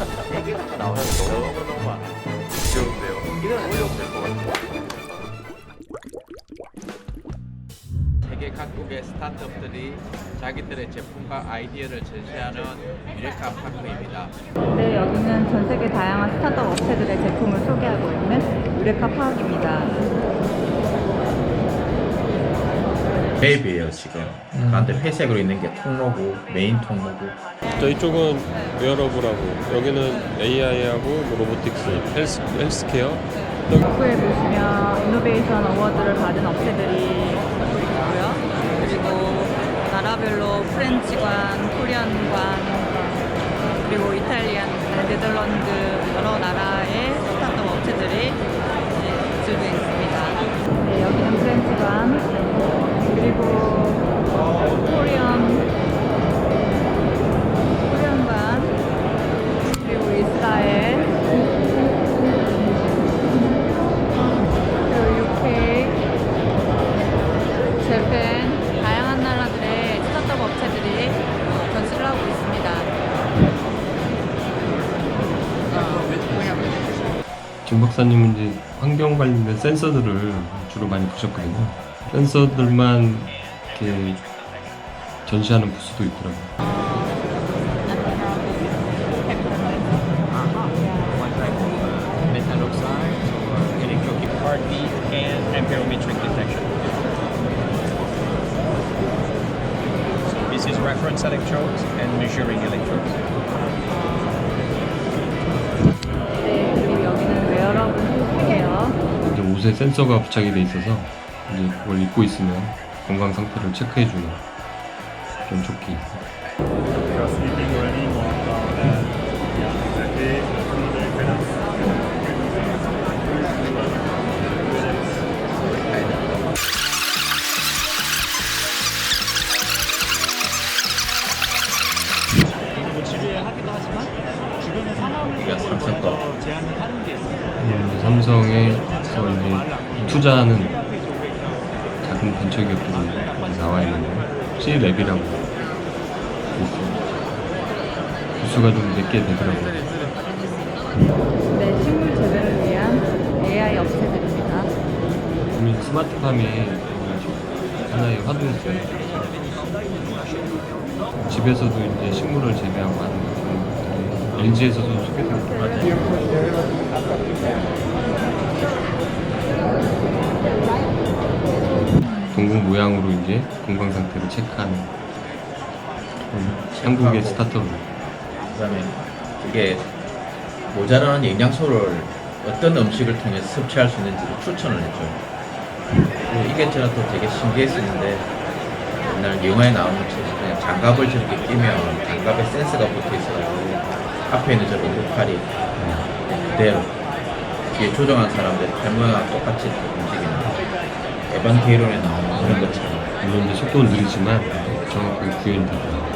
얘기가 나오는 너무 너무 많아. 귀여운데요. 이건 올려도 될 것 같아. 세계 각국의 스타트업들이 자기들의 제품과 아이디어를 전시하는 유레카 파크입니다. 네, 여기는 전 세계 다양한 스타트업 업체들의 제품을 소개하고 있는 유레카 파악입니다. 맵이에요 지금. 가운데 회색으로 있는 게 통로고 메인 통로고. 저희 쪽은 웨어러블하고 여기는 AI하고 뭐 로보틱스, 헬스, 헬스케어. 입구에 보시면 이노베이션 어워드를 받은 업체들이 있고요. 그리고 나라별로 프렌치관, 코리안관, 그리고 이탈리안, 네덜란드 여러 나라의 스타트업 업체들이 이제 들고 있습니다. 네, 여기는 프렌치관, 그리고 코리안, 코리안관, 그리고 이스라엘, 그리고 UK, 재팬, 다양한 나라들의 스타트업 업체들이 어, 전시를 하고 있습니다. 김 박사님은 이제 환경 관련된 센서들을 주로 많이 보셨거든요. 센서들만 이렇게 전시하는 부스도 있더라고요. metal oxide or electro heartbeat and amperometric detection. So this is reference electrodes and measuring electrodes. 네, 그리고 여기는 웨어러블 슈즈예요. 이제 옷에 센서가 부착이 돼 있어서 이제 그걸 입고 있으면 건강 상태를 체크해주는 그런 조끼. 제한을 하는 게 있어요. 음, 삼성에서 이제 투자하는 작은 벤처 기업들이 많이 나와 있는데 C랩이라고 있어요. 부수가 좀몇개 되더라고요. 네, 식물 재배를 위한 AI 업체들입니다. 국민 스마트팜이 하나의 화두였어요. 집에서도 이제 식물을 재배하고 하는 그런 것들이 LG에서도 소개되고 있고 동공 모양으로 이제 건강 상태를 체크하는 그런 한국의 스타트업입니다. 그다음에 이게 모자라는 영양소를 어떤 음식을 통해서 섭취할 수 있는지를 추천을 해줘요. 그리고 이게 제가 또 되게 신기했었는데 옛날 영화에 나오는 것처럼 그냥 장갑을 저렇게 끼면 장갑에 센서가 붙어 있어가지고 앞에 있는 저런 역할이 그대로 뒤에 조정한 사람들 팔 모양과 똑같이 움직이는 에반 게이론에 나오는 그런 것처럼. 물론 이제 속도는 느리지만 정확하게 구현이 되고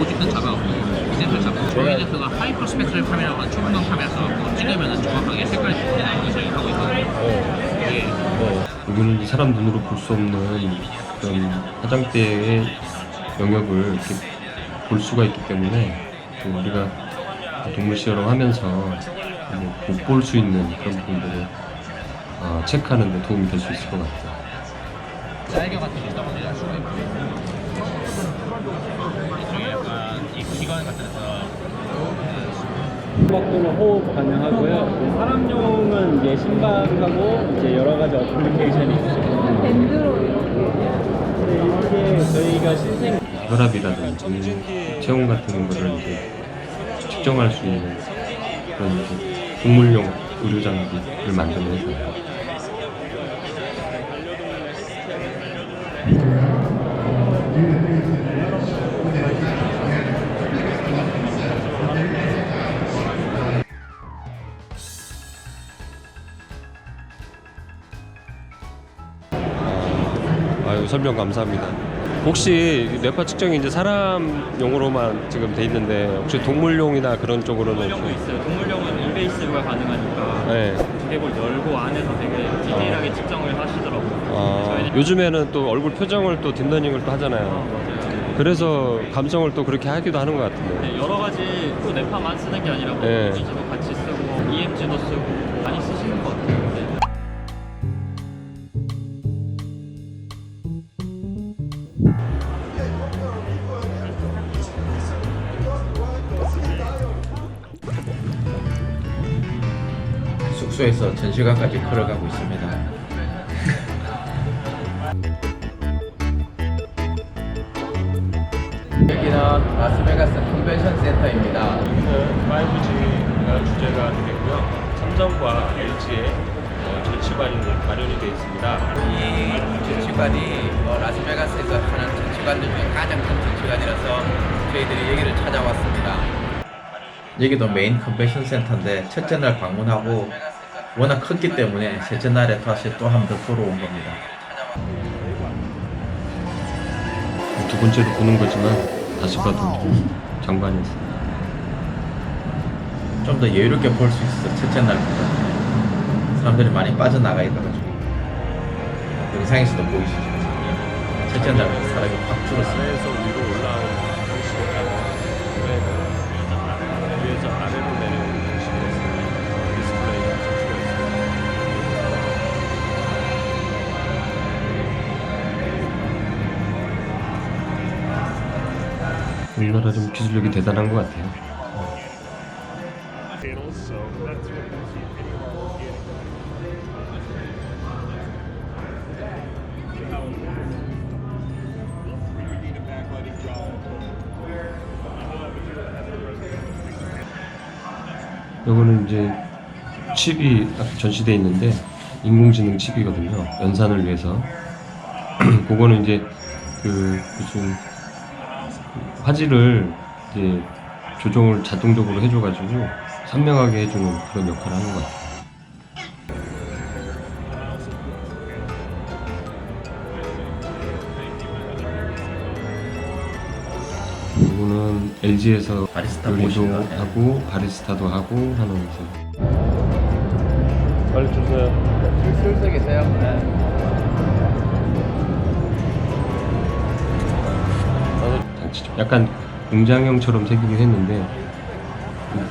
50대 잡아갖고 이센터 잡고 저희센터가 하이퍼 스펙트럴 카메라만 초분광 카메라 써갖고 찍으면 정확하게 색깔이 나오는 저희 하고 있거든요 어. 예. 어. 여기는 이 사람 눈으로 볼 수 없는 그런 화장대의 영역을 이렇게 볼 수가 있기 때문에 또 우리가 동물 시어를 하면서 못 볼 수 있는 그런 부분들을 아, 체크하는 데 도움이 될 수 있을 것 같아요. 날개 같은 게 떠오르는 수가 있고 심박도는 호흡 가능하고요. 사람용은 이제 심박하고 이제 여러 가지 어플리케이션이 있어요. 밴드로 이렇게 이게 저희가 신생 혈압이라든지 체온 같은 거를 이제 측정할 수 있는 그런 이제 동물용 의료 장비를 만드는 회사예요. 아유 설명 감사합니다. 혹시 뇌파 측정이 이제 사람용으로만 지금 돼 있는데 혹시 동물용이나 그런 쪽으로는 동물용도 있어요. 동물용은 인베이스가 가능하니까 네. 두개골 열고 안에서 되게 디테일하게 측정을 하시더라고요. 아, 요즘에는 또 얼굴 표정을 또 딥러닝을 또 하잖아요. 맞아요. 그래서 감성을 또 그렇게 하기도 하는 것 같은데. 네, 여러 가지 또 뇌파만 쓰는 게 아니라 뭐 네. EEG도 같이 쓰고 EMG도 쓰고 많이 쓰시는 것 같아요. 숙소에서 전시관까지 걸어가고 있습니다. 여기는 라스베가스 컨벤션 센터입니다. 여기는 5G가 주제가 되겠고요. 삼성과 LG의 전시관이 마련이 되어 있습니다. 이 전시관이 어, 라스베가스에서 하는 전시관들 중에 가장 큰 전시관이라서 저희들이 여기를 찾아왔습니다. 여기도 메인 컨벤션 센터인데 첫째 날 방문하고 워낙 컸기 때문에 셋째 날에 다시 또 한 번 더 보러 온 겁니다. 두 번째로 보는 거지만 다시 봐도 좀 장관이었어요. 좀더 여유롭게 볼 수 있어 첫째 날보다 사람들이 많이 빠져나가 있어가지고 영상에서도 보이시죠 첫째 날보다 사람이 확 줄었어요 우리나라 좀 기술력이 대단한 것 같아요. 요거는 이제 칩이 딱 전시돼 있는데 인공지능 칩이거든요. 연산을 위해서. 그거는 이제 그 요즘 화질을 이제 조정을 자동적으로 해줘가지고 선명하게 해주는 그런 역할을 하는 것 같아요. 이거는 LG에서 바리스타 요리도 모신다. 네. 하고 바리스타도 하고 하는 이제 빨리 주세요. 줄서 계세요? 장치죠. 약간 공장형처럼 새기긴 했는데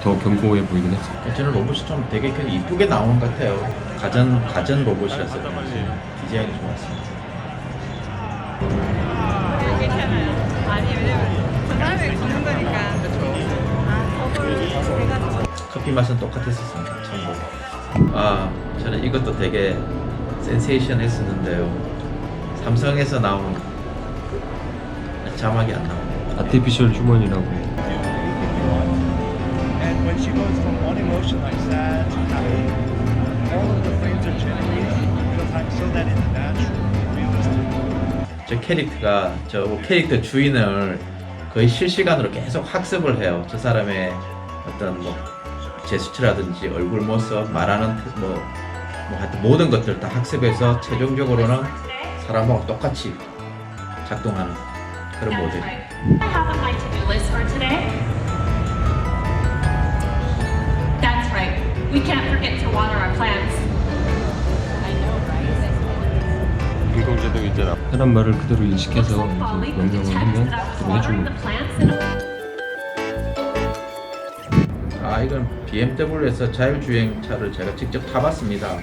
더 견고해 보이긴 했어요. 저는 로봇이 좀 되게 그냥 이쁘게 나오는 것 같아요 가전, 가전 로봇이라서 그런지 디자인이 좋았어요. 커피 맛은 똑같았었습니다 참고로 아 저는 이것도 되게 센세이션 했었는데요 삼성에서 나온 자막이 안 나오네요 아티피셜 휴먼이라고 And when she goes from one emotion like sad to happy, all of the frames are generated in real time so that it's natural, realistic. 저 캐릭터가 저 캐릭터 주인을 거의 실시간으로 계속 학습을 해요. 저 사람의 어떤 뭐 제스처라든지 얼굴 모습, 말하는 태- 뭐, 뭐 하여튼 모든 것들 다 학습해서 최종적으로는 사람하고 똑같이 작동하는 그런 모델. I have on my to-do list for today. That's right. We can't forget to water our plants. I know, right? 인공지능이 이제 하는 말을 그대로 인식해서 detects 하면 해주는 아 이건 BMW에서 자율주행 차를 제가 직접 타봤습니다.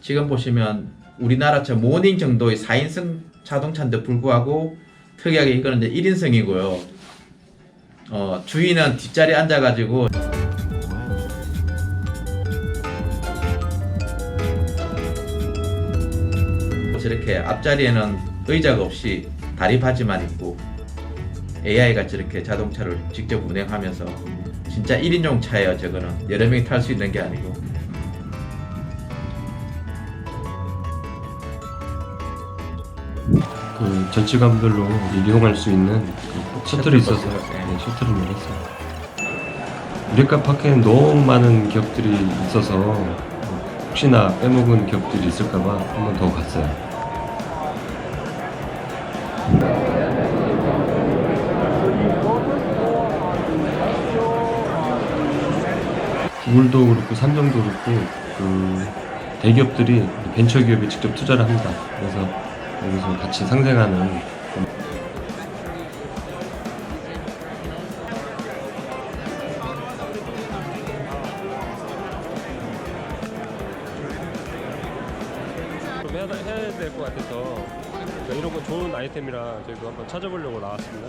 지금 보시면 우리나라 저 모닝 정도의 4인승 자동차인데 불구하고 특이하게 이거는 이제 1인승이고요. 어, 주인은 뒷자리에 앉아가지고 저렇게 앞자리에는 의자가 없이 다리 바지만 입고 AI가 저렇게 자동차를 직접 운행하면서 진짜 1인용 차예요 저거는 여러 명이 탈 수 있는 게 아니고 그 전시관별로 이용할 수 있는 그 셔틀이 있어서 네. 네, 셔틀을 내렸어요. 유레카 파크에는 너무 많은 기업들이 있어서 혹시나 빼먹은 기업들이 있을까봐 한 번 더 갔어요. 구글도 그렇고 삼성도 그렇고 그 대기업들이 벤처 기업에 직접 투자를 합니다. 그래서 여기서 같이 상생하는 좀 해야, 해야 될 것 같아서 그러니까 이런 건 좋은 아이템이라 저희도 한번 찾아보려고 나왔습니다.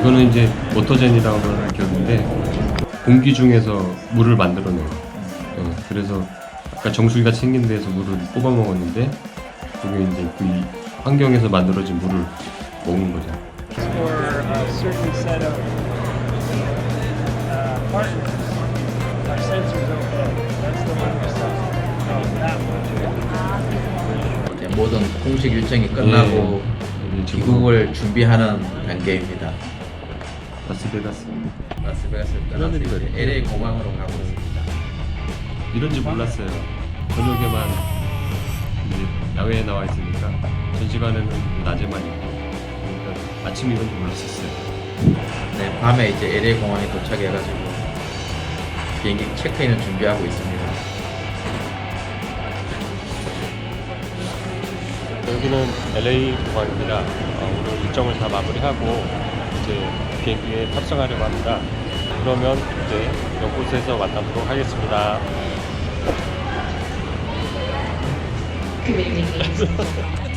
이거는 이제 워터젠이라고 하는 기업인데 공기 중에서 물을 만들어내요. 어, 그래서 아까 정수기 같이 생긴 데에서 물을 뽑아 먹었는데 그게 이제 그이 환경에서 만들어진 물을 먹는 거죠. 이제 모든 공식 일정이 끝나고 예, 지금 귀국을 준비하는 단계입니다. 라스베가스 라스베가스를 떠나서 이제 LA 공항으로 가고 있습니다. 이런지 몰랐어요. 저녁에만 이제 야외에 나와 있으니까 전 시간에는 낮에만 있고 그러니까 아침 이런지 몰랐었어요. 네, 밤에 이제 LA 공항에 도착해가지고 비행기 체크인을 준비하고 있습니다. 여기는 LA 공항입니다. 어, 오늘 일정을 다 마무리하고 이제 비행기에 탑승하려고 합니다. 그러면 이제 이곳에서 만나도록 하겠습니다. community meetings.